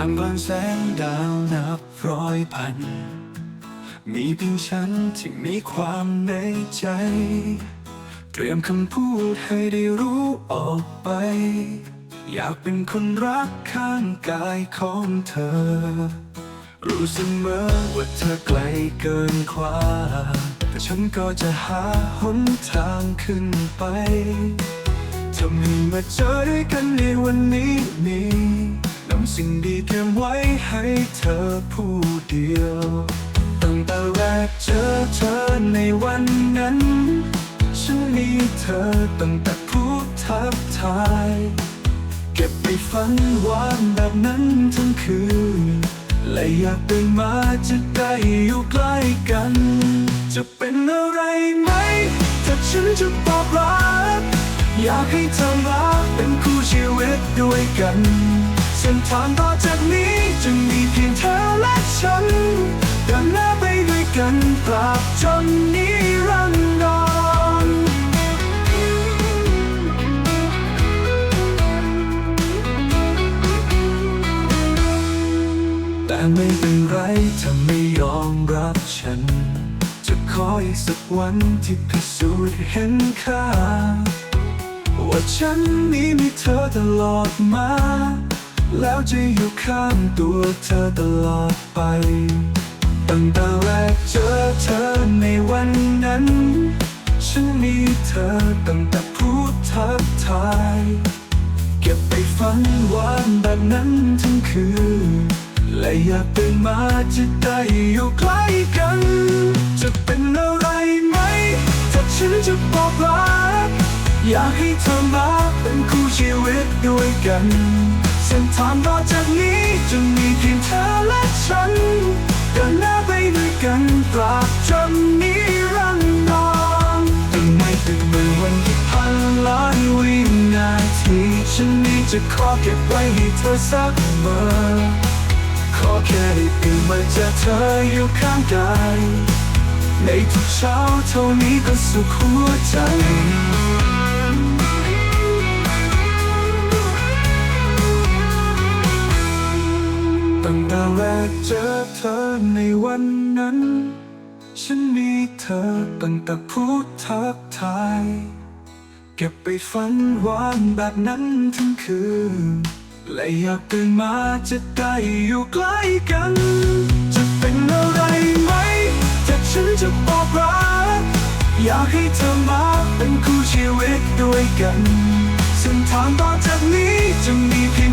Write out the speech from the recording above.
ท่ามกลางแสงดาวนับร้อยพัน มีเพียงฉันที่มีความในใจ เตรียมคำพูดให้ได้รู้ออกไป อยากเป็นคนรักข้างกายของเธอ รู้เสมอว่าเธอไกลเกินกว่า แต่ฉันก็จะหาหนทางขึ้นไปทำให้มาเจอด้วยกันในวันนี้นี้ สิ่งดีเก็บไว้ให้เธอผู้เดียว ตั้งแต่แรกเจอเธอในวันนั้น ฉันมีเธอตั้งแต่พูดทักทาย เก็บไปฝันหวานแบบนั้นทั้งคืน และอยากตื่นมาจะได้อยู่ใกล้กัน จะเป็นอะไรไหม ถ้าฉันจะบอกรัก อยากให้เธอมาเป็นคู่ชีวิตด้วยกัน ส้นทางต่อจากนี้จะมีเพียงเธอและฉันเดินหน้าไปด้วยกันตราบจนนิรันดรแต่ไม่เป็นไรถ้าไม่ยอมรับฉัน จะขออีกสักวันที่พิสูจน์เห็นค่า ว่าฉันนี้มีเธอตลอดมา แล้วจะอยู่ข้างตัวเธอตลอดไป ตั้งแต่แรกเจอเธอในวันนั้น ฉันมีเธอตั้งแต่พูดทักทาย เก็บไปฝันวานแบบนั้นทั้งคืน และอยากตื่นมาจะได้อยู่ใกล้กัน จะเป็นอะไรไหม ถ้าฉันจะบอกรักอยากให้เธอมาเป็นคู่ชีวิตด้วยกัน เส้นทางต่อจากนี้จะมีเพียงเธอและฉัน เดินหน้าไปด้วยกันตราบจนนิรันดรถึงไม่ถึงมือวันที่พันล้านวินาที ฉันนี้จะขอเก็บไว้ให้เธอสักเมื่อขอแค่ได้ตื่นมาเจอเธออยู่ข้างกายในทุกเช้าเท่านี้ก็สุขหัวใจ งแต่แรกเจอเธอในวันนั้น ฉันมีเธอตั้งแต่พูดทักทาย เก็บไปฝันหวานแบบนั้นทั้งคืน และอยากตื่นมาจะได้อยู่ใกล้กัน จะเป็นอะไรไหมถ้าฉันจะบอกรัก อยากให้เธอมาเป็นคู่ชีวิตด้วยกันเส้นทางต่อจากนี้จะมีเพียง